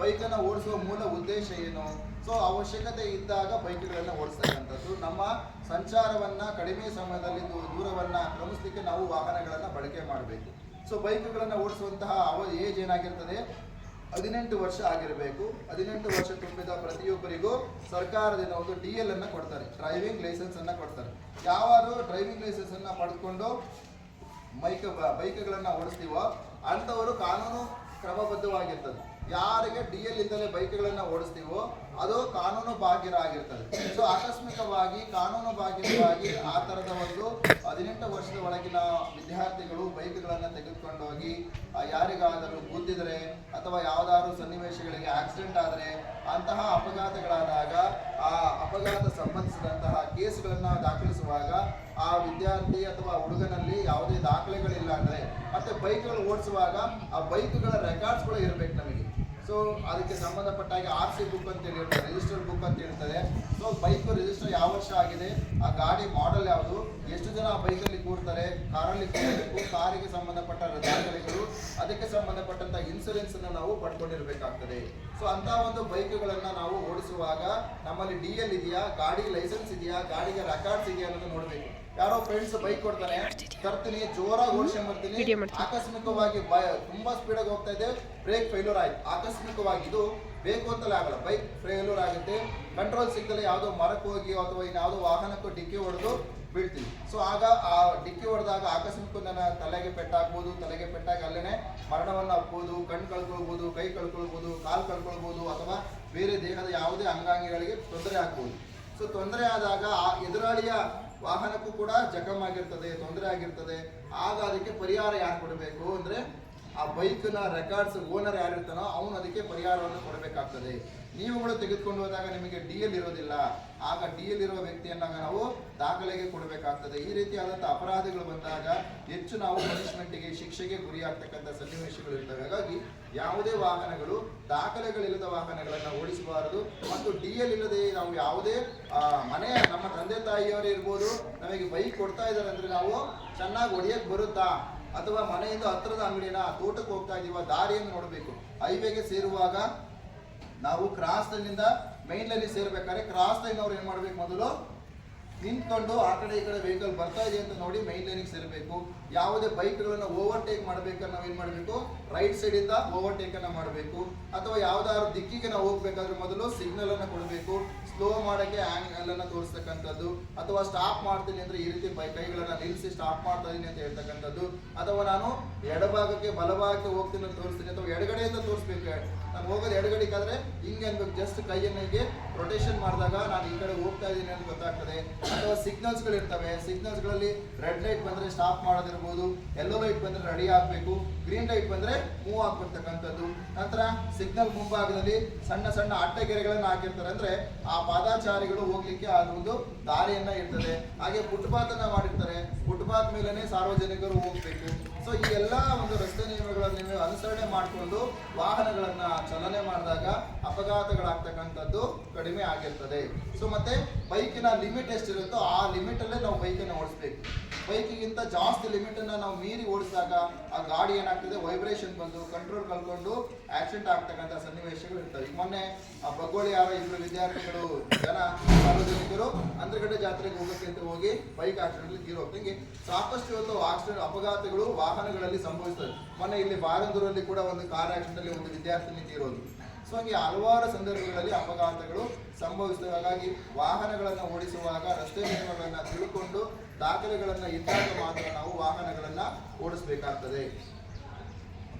ಬೈಕನ್ನು ಓಡಿಸುವ ಮೂಲ ಉದ್ದೇಶ ಏನು? ಸೊ ಅವಶ್ಯಕತೆ ಇದ್ದಾಗ ಬೈಕ್ಗಳನ್ನು ಓಡಿಸ್ತಕ್ಕಂಥದ್ದು. ನಮ್ಮ ಸಂಚಾರವನ್ನ ಕಡಿಮೆ ಸಮಯದಲ್ಲಿ ದೂರವನ್ನು ದೂರವನ್ನ ಕ್ರಮಿಸಲಿಕ್ಕೆ ನಾವು ವಾಹನಗಳನ್ನು ಬಳಕೆ ಮಾಡಬೇಕು. ಸೊ ಬೈಕ್ಗಳನ್ನು ಓಡಿಸುವಂತಹ ಅವ, ಏಜ್ ಏನಾಗಿರ್ತದೆ? ಹದಿನೆಂಟು ವರ್ಷ ಆಗಿರಬೇಕು. ಹದಿನೆಂಟು ವರ್ಷ ತುಂಬಿದ ಪ್ರತಿಯೊಬ್ಬರಿಗೂ ಸರ್ಕಾರದಿಂದ ಒಂದು ಡಿ ಎಲ್ ಅನ್ನ ಕೊಡ್ತಾರೆ. ಡ್ರೈವಿಂಗ್ ಲೈಸೆನ್ಸ್ ಅನ್ನು ಕೊಡ್ತಾರೆ. ಯಾರು ಡ್ರೈವಿಂಗ್ ಲೈಸೆನ್ಸ್ ಅನ್ನು ಪಡೆದುಕೊಂಡು ಬೈಕ್ ಬೈಕ್ಗಳನ್ನು ಓಡಿಸ್ತೀವೋ, ಅಂಥವರು ಕಾನೂನು ಕ್ರಮಬದ್ಧವಾಗಿರ್ತದೆ. ಯಾರಿಗೆ ಡಿ ಎಲ್ ಬೈಕ್ ಬೈಕ್ಗಳನ್ನ ಓಡಿಸ್ತೀವೋ ಅದು ಕಾನೂನು ಬಾಹಿರ ಆಗಿರ್ತದೆ ಸೊ ಆಕಸ್ಮಿಕವಾಗಿ, ಕಾನೂನು ಬಾಹಿರವಾಗಿ ಆ ಥರದ ಒಂದು ಹದಿನೆಂಟು ವರ್ಷದ ಒಳಗಿನ ವಿದ್ಯಾರ್ಥಿಗಳು ಬೈಕ್ಗಳನ್ನು ತೆಗೆದುಕೊಂಡು ಹೋಗಿ ಯಾರಿಗಾದರೂ ಗುದ್ದಿದರೆ ಅಥವಾ ಯಾವುದಾದ್ರು ಸನ್ನಿವೇಶಗಳಿಗೆ ಆಕ್ಸಿಡೆಂಟ್ ಆದರೆ ಅಂತಹ ಅಪಘಾತಗಳಾದಾಗ, ಆ ಅಪಘಾತ ಸಂಬಂಧಿಸಿದಂತಹ ಕೇಸ್ಗಳನ್ನು ದಾಖಲಿಸುವಾಗ ಆ ವಿದ್ಯಾರ್ಥಿ ಅಥವಾ ಹುಡುಗನಲ್ಲಿ ಯಾವುದೇ ಮತ್ತೆ ಬೈಕ್ಗಳು ಓಡಿಸುವಾಗ ಆ ಬೈಕ್ಗಳ ರೆಕಾರ್ಡ್ಸ್ಗಳು ಇರಬೇಕು ನಮಗೆ. ಸೊ ಅದಕ್ಕೆ ಸಂಬಂಧಪಟ್ಟ ಹಾಗೆ ಆರ್ ಸಿ ಬುಕ್ ಅಂತ ಹೇಳಿರ್ತಾರೆ ರಿಜಿಸ್ಟರ್ ಬುಕ್ ಅಂತ ಇರ್ತದೆ ಸೊ ಬೈಕ್ ರಿಜಿಸ್ಟರ್ ಯಾವ ವರ್ಷ ಆಗಿದೆ, ಆ ಗಾಡಿ ಮಾಡೆಲ್ ಯಾವುದು, ಎಷ್ಟು ಜನ ಆ ಬೈಕಲ್ಲಿ ಕೂರ್ತಾರೆ, ಕಾರಲ್ಲಿ ಕೂರಬೇಕು, ಕಾರಿಗೆ ಸಂಬಂಧಪಟ್ಟ ದಾಖಲೆಗಳು ಅದಕ್ಕೆ ಸಂಬಂಧಪಟ್ಟಂತ ಇನ್ಸೂರೆನ್ಸ್ ಅನ್ನು ನಾವು ಪಡ್ಕೊಂಡಿರ್ಬೇಕಾಗ್ತದೆ. ಸೊ ಅಂತ ಒಂದು ಬೈಕ್ಗಳನ್ನ ನಾವು ಓಡಿಸುವಾಗ ನಮ್ಮಲ್ಲಿ ಡಿ ಎಲ್ ಇದೆಯಾ ಗಾಡಿ ಲೈಸೆನ್ಸ್ ಇದೆಯಾ ಗಾಡಿಗೆ ರೆಕಾರ್ಡ್ಸ್ ಇದೆಯಾ ಅನ್ನೋದು ನೋಡ್ಬೇಕು ಯಾರೋ ಫ್ರೆಂಡ್ಸ್ ಬೈಕ್ ಕೊಡ್ತಾನೆ ತರ್ತೀನಿ ಜೋರಾಗಿ ಓಡಿಸ್ಕೊಂಡ್ ಬರ್ತೀನಿ. ಆಕಸ್ಮಿಕವಾಗಿ ತುಂಬಾ ಸ್ಪೀಡಾಗಿ ಹೋಗ್ತಾ ಇದೆ ಬ್ರೇಕ್ ಫೇಲ್ಯೂರ್ ಆಯ್ತು ಆಕಸ್ಮಿಕವಾಗಿ ಇದು ಬೇಕು ಅಂತಲೇ ಆಗಲ್ಲ. ಬೈಕ್ ಫೇಲ್ಯೂರ್ ಆಗುತ್ತೆ ಕಂಟ್ರೋಲ್ ಸಿಗ್ದಲೆ ಯಾವುದೋ ಮರಕ್ಕೆ ಹೋಗಿ ಅಥವಾ ಇನ್ಯಾವುದೋ ವಾಹನಕ್ಕೂ ಡಿಕ್ಕಿ ಹೊಡೆದು ಬೀಳ್ತೀವಿ. ಸೊ ಆಗ ಆ ಡಿಕ್ಕಿ ಹೊಡೆದಾಗ ಆಕಸ್ಮಿಕ ನನ್ನ ತಲೆಗೆ ಪೆಟ್ಟಾಗ್ಬೋದು, ತಲೆಗೆ ಪೆಟ್ಟಾಗ ಅಲ್ಲೇ ಮರಣವನ್ನು ಅಪ್ಬೋದು ಕಣ್ಣು ಕಳ್ಕೊಳ್ಬೋದು, ಕೈ ಕಳ್ಕೊಳ್ಬೋದು, ಕಾಲು ಕಳ್ಕೊಳ್ಬೋದು ಅಥವಾ ಬೇರೆ ದೇಹದ ಯಾವುದೇ ಅಂಗಾಂಗಗಳಿಗೆ ತೊಂದರೆ ಆಗ್ಬೋದು. ಸೊ ತೊಂದರೆ ಆದಾಗ ಆ ಎದುರಾಳಿಯ ವಾಹನಕ್ಕೂ ಕೂಡ ಜಖಮ್ ಆಗಿರ್ತದೆ, ತೊಂದರೆ ಆಗಿರ್ತದೆ. ಆಗ ಅದಕ್ಕೆ ಪರಿಹಾರ ಯಾರು ಕೊಡಬೇಕು ಅಂದ್ರೆ ಆ ಬೈಕ್ನ ರೆಕಾರ್ಡ್ಸ್ ಓನರ್ ಯಾರಿರ್ತಾನೋ ಅವನು ಅದಕ್ಕೆ ಪರಿಹಾರವನ್ನು ಕೊಡಬೇಕಾಗ್ತದೆ. ನೀವುಗಳು ತೆಗೆದುಕೊಂಡು ಹೋದಾಗ ನಿಮಗೆ ಡಿ ಎಲ್ ಇರೋದಿಲ್ಲ. ಆಗ ಡಿ ಎಲ್ ಇರುವ ವ್ಯಕ್ತಿಯನ್ನ ನಾವು ದಾಖಲೆಗೆ ಕೊಡಬೇಕಾಗ್ತದೆ. ಈ ರೀತಿಯಾದಂಥ ಅಪರಾಧಗಳು ಬಂದಾಗ ಹೆಚ್ಚು ನಾವು ಪನಿಷ್ಮೆಂಟ್ಗೆ ಶಿಕ್ಷೆಗೆ ಗುರಿಯಾಗ್ತಕ್ಕಂಥ ಸನ್ನಿವೇಶಗಳು ಇರ್ತವೆ. ಹಾಗಾಗಿ ಯಾವುದೇ ವಾಹನಗಳು ದಾಖಲೆಗಳಿಲ್ಲದ ವಾಹನಗಳನ್ನು ಓಡಿಸಬಾರದು. ಮತ್ತು ಡಿ ಎಲ್ ಇಲ್ಲದೆ ನಾವು ಯಾವುದೇ ಮನೆ, ನಮ್ಮ ತಂದೆ ತಾಯಿಯವರೇ ಇರ್ಬೋದು, ನಮಗೆ ಬೈಕ್ ಕೊಡ್ತಾ ಇದ್ದಾರೆ ಅಂದ್ರೆ ನಾವು ಚೆನ್ನಾಗಿ ಹೊಡಿಯಕ್ ಬರುತ್ತಾ? ಅಥವಾ ಮನೆಯಿಂದ ಹತ್ತಿರದ ಅಂಗಡಿನ ತೋಟಕ್ಕೆ ಹೋಗ್ತಾ ಇದೀವ ದಾರಿಯನ್ನು ನೋಡಬೇಕು. ಹೈವೇಗೆ ಸೇರುವಾಗ ನಾವು ಕ್ರಾಸ್ ಲೈನಿಂದ ಮೈನ್ ಲೈನ್ ಸೇರ್ಬೇಕಾದ್ರೆ ಕ್ರಾಸ್ ಲೈನ್ ಅವ್ರು ಏನ್ ಮಾಡ್ಬೇಕು ಮೊದಲು? ನಿಂತ್ಕೊಂಡು ಆ ಕಡೆ ಈ ಕಡೆ ವೆಹಿಕಲ್ ಬರ್ತಾ ಇದೆ ಅಂತ ನೋಡಿ ಮೈನ್ ಲೈನಿಗೆ ಸೇರಬೇಕು. ಯಾವುದೇ ಬೈಕ್ಗಳನ್ನು ಓವರ್ಟೇಕ್ ಮಾಡಬೇಕಾದ್ರೆ ನಾವು ಏನು ಮಾಡಬೇಕು? ರೈಟ್ ಸೈಡಿಂದ ಓವರ್ಟೇಕನ್ನು ಮಾಡಬೇಕು. ಅಥವಾ ಯಾವುದಾದ್ರು ದಿಕ್ಕಿಗೆ ನಾವು ಹೋಗ್ಬೇಕಾದ್ರೆ ಮೊದಲು ಸಿಗ್ನಲನ್ನು ಕೊಡಬೇಕು. ಸ್ಲೋ ಮಾಡಕ್ಕೆ ಆ್ಯಂಗಲನ್ನು ತೋರಿಸ್ತಕ್ಕಂಥದ್ದು. ಅಥವಾ ಸ್ಟಾಪ್ ಮಾಡ್ತೀನಿ ಅಂದ್ರೆ ಈ ರೀತಿ ಬೈ ಕೈಗಳನ್ನು ನಿಲ್ಲಿಸಿ ಸ್ಟಾಪ್ ಮಾಡ್ತಾ ಇದೀನಿ ಅಂತ ಹೇಳ್ತಕ್ಕಂಥದ್ದು. ಅಥವಾ ನಾನು ಎಡಭಾಗಕ್ಕೆ, ಬಲಭಾಗಕ್ಕೆ ಹೋಗ್ತೀನಿ ಅಂತ ತೋರಿಸ್ತೀನಿ ಅಥವಾ ಎಡಗಡೆಯಿಂದ ತೋರಿಸ್ಬೇಕು. ನಾನು ಹೋಗೋದು ಎಡಗಡೆಗಾದ್ರೆ ಹಿಂಗೆ ಅನ್ಬೇಕು. ಜಸ್ಟ್ ಕೈಯನ್ನು ಹೀಗೆ ರೊಟೇಷನ್ ಮಾಡಿದಾಗ ನಾನು ಈ ಕಡೆ ಹೋಗ್ತಾ ಇದ್ದೀನಿ ಅಂತ ಗೊತ್ತಾಗ್ತದೆ. ಅಥವಾ ಸಿಗ್ನಲ್ಸ್ಗಳು ಇರ್ತವೆ ಸಿಗ್ನಲ್ಸ್ಗಳಲ್ಲಿ ರೆಡ್ ಲೈಟ್ ಬಂದ್ರೆ ಸ್ಟಾಪ್ ಮಾಡೋದಿರ್ಬೋದು ಯೆಲ್ಲೋ ಲೈಟ್ ಬಂದ್ರೆ ರೆಡಿ ಆಗಬೇಕು ಗ್ರೀನ್ ಲೈಟ್ ಬಂದ್ರೆ ಮೂವ್ ಆಗ್ಬಿಡ್ತಕ್ಕಂಥದ್ದು. ನಂತರ ಸಿಗ್ನಲ್ ಮುಂಭಾಗದಲ್ಲಿ ಸಣ್ಣ ಸಣ್ಣ ಅಡ್ಡಗೆರೆಗಳನ್ನು ಹಾಕಿರ್ತಾರೆ. ಅಂದ್ರೆ ಆ ಪಾದಾಚಾರಿಗಳು ಹೋಗ್ಲಿಕ್ಕೆ ಅದೊಂದು ದಾರಿಯನ್ನ ಇರ್ತದೆ ಹಾಗೆ ಫುಟ್ಪಾತ್ ಅನ್ನ ಮಾಡಿರ್ತಾರೆ. ಫುಟ್ಪಾತ್ ಮೇಲೆನೆ ಸಾರ್ವಜನಿಕರು ಹೋಗ್ಬೇಕು. ಸೊ ಈ ಎಲ್ಲ ಒಂದು ರಸ್ತೆ ಅನುಸರಣೆ ಮಾಡಿಕೊಂಡು ವಾಹನಗಳನ್ನ ಚಲನೆ ಮಾಡಿದಾಗ ಅಪಘಾತಗಳಾಗ್ತಕ್ಕಂಥದ್ದು ಕಡಿಮೆ ಆಗಿರ್ತದೆ. ಸೊ ಮತ್ತೆ ಬೈಕಿನ ಲಿಮಿಟ್ ಎಷ್ಟಿರುತ್ತೋ ಆ ಲಿಮಿಟ್ ಅಲ್ಲೇ ನಾವು ಬೈಕನ್ನು ಓಡಿಸ್ಬೇಕು. ಬೈಕಿಗಿಂತ ಜಾಸ್ತಿ ಲಿಮಿಟ್ ಅನ್ನ ನಾವು ಮೀರಿ ಓಡಿಸಿದಾಗ ಆ ಗಾಡಿ ಏನಾಗ್ತದೆ, ವೈಬ್ರೇಷನ್ ಬಂದು, ಕಂಟ್ರೋಲ್ ಕಳ್ಕೊಂಡು ಆಕ್ಸಿಡೆಂಟ್ ಆಗ್ತಕ್ಕಂಥ ಸನ್ನಿವೇಶಗಳು ಇರ್ತವೆ. ಮೊನ್ನೆ ಆ ಬಗ್ಗೋಳಿ ಯಾರ ಇಬ್ಬರು ವಿದ್ಯಾರ್ಥಿಗಳು ಜನ ಅಂದ್ರಗಡ್ಡೆ ಜಾತ್ರೆಗೆ ಹೋಗಕ್ಕೆ ಅಂತ ಹೋಗಿ ಬೈಕ್ ಆಕ್ಸಿಡೆಂಟ್ ತೀರೋಗಿ ಹಿಂಗೆ ಸಾಕಷ್ಟು ಇವತ್ತು ಆಕ್ಸಿಡೆಂಟ್ ಅಪಘಾತಗಳು ವಾಹನಗಳಲ್ಲಿ ಸಂಭವಿಸ್ತದೆ. ಮೊನ್ನೆ ಇಲ್ಲಿ ಬಾರಂದೂರಲ್ಲಿ ಕೂಡ ಒಂದು ಕಾರ್ ಆಕ್ಸಿಡೆಂಟ್ ಅಲ್ಲಿ ಒಂದು ವಿದ್ಯಾರ್ಥಿನಿ ತೀರೋದು ಸೊ ಹಂಗೆ ಹಲವಾರು ಸಂದರ್ಭಗಳಲ್ಲಿ ಅಪಘಾತಗಳು ಸಂಭವಿಸ್ತವೆ. ಹಾಗಾಗಿ ವಾಹನಗಳನ್ನು ಓಡಿಸುವಾಗ, ರಸ್ತೆ ನಿಯಮಗಳನ್ನು ತಿಳ್ಕೊಂಡು, ದಾಖಲೆಗಳನ್ನು ಇದ್ದಾಗ ಮಾತ್ರ ನಾವು ವಾಹನಗಳನ್ನು ಓಡಿಸಬೇಕಾಗ್ತದೆ.